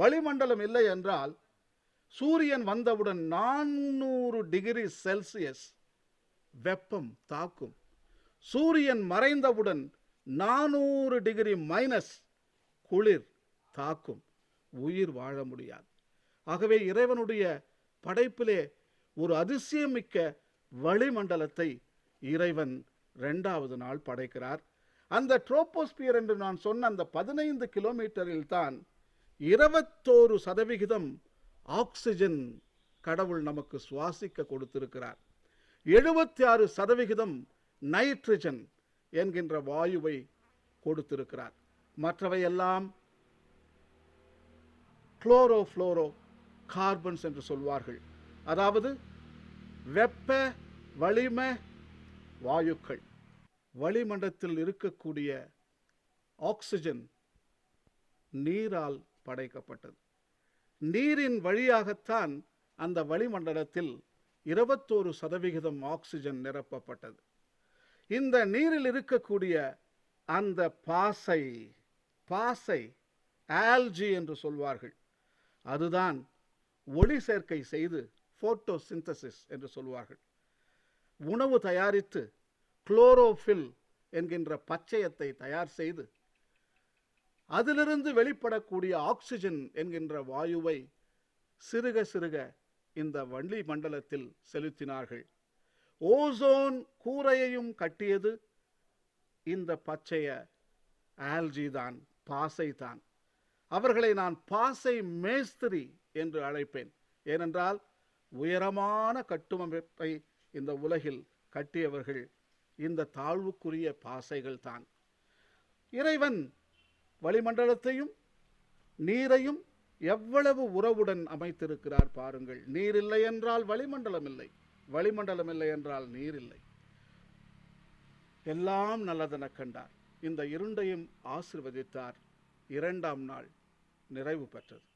வளிமண்டலம் இல்லை என்றால் சூரியன் வந்தவுடன் நானூறு டிகிரி செல்சியஸ் வெப்பம் தாக்கும். சூரியன் மறைந்தவுடன் நானூறு டிகிரி மைனஸ் குளிர் தாக்கும். உயிர் வாழ முடியாது. ஆகவே இறைவனுடைய படைப்பிலே ஒரு அதிசயமிக்க வளிமண்டலத்தை இறைவன் ரெண்டாவது நாள் படைக்கிறார். அந்த ட்ரோபோஸ்பியர் என்று நான் சொன்ன அந்த பதினைந்து கிலோமீட்டரில் தான் இருபத்தோரு சதவிகிதம் ஆக்சிஜன் கடவுள் நமக்கு சுவாசிக்க கொடுத்திருக்கிறார். எழுபத்தி ஆறு சதவிகிதம் நைட்ரஜன் என்கின்ற வாயுவை கொடுத்திருக்கிறார். மற்றவையெல்லாம் குளோரோ ஃப்ளோரோ கார்பன்ஸ் என்று சொல்வார்கள். அதாவது வெப்ப வளிம வாயுக்கள். வளிமண்டலத்தில் இருக்கக்கூடிய ஆக்சிஜன் நீரால் படைக்கப்பட்டது. நீரின் வழியாகத்தான் அந்த வளிமண்டலத்தில் இருபத்தோரு சதவிகிதம் ஆக்சிஜன் நிரப்பப்பட்டது. இந்த நீரில் இருக்கக்கூடிய அந்த பாசை பாசை ஆல்ஜி என்று சொல்வார்கள். அதுதான் ஒளி சேர்க்கை செய்து ஃபோட்டோ சிந்தசிஸ் என்று சொல்வார்கள். உணவு தயாரித்து குளோரோஃபில் என்கின்ற பச்சையத்தை தயார் செய்து அதிலிருந்து வெளிப்படக்கூடிய ஆக்சிஜன் என்கின்ற வாயுவை சிறுக சிறுக இந்த வள்ளி மண்டலத்தில் செலுத்தினார்கள். ஓசோன் கூரையையும் கட்டியது இந்த பச்சைய ஆல்ஜி தான் பாசை தான். அவர்களை நான் பாசை மேஸ்திரி என்று அழைப்பேன். ஏனென்றால் உயரமான கட்டுமைப்பை இந்த உலகில் கட்டியவர்கள் இந்த தாழ்வுக்குரிய பாசைகள் தான். இறைவன் வளிமண்டலத்தையும் நீரையும் எவ்வளவு உறவுடன் அமைத்திருக்கிறார் பாருங்கள். நீர் இல்லை என்றால் வளிமண்டலம் இல்லை வளிமண்டலம் இல்லை என்றால் நீர் இல்லை எல்லாம் நல்லதென கண்டார். இந்த இருண்டையும் ஆசிர்வதித்தார். இரண்டாம் நாள் நிறைவு பெற்றது.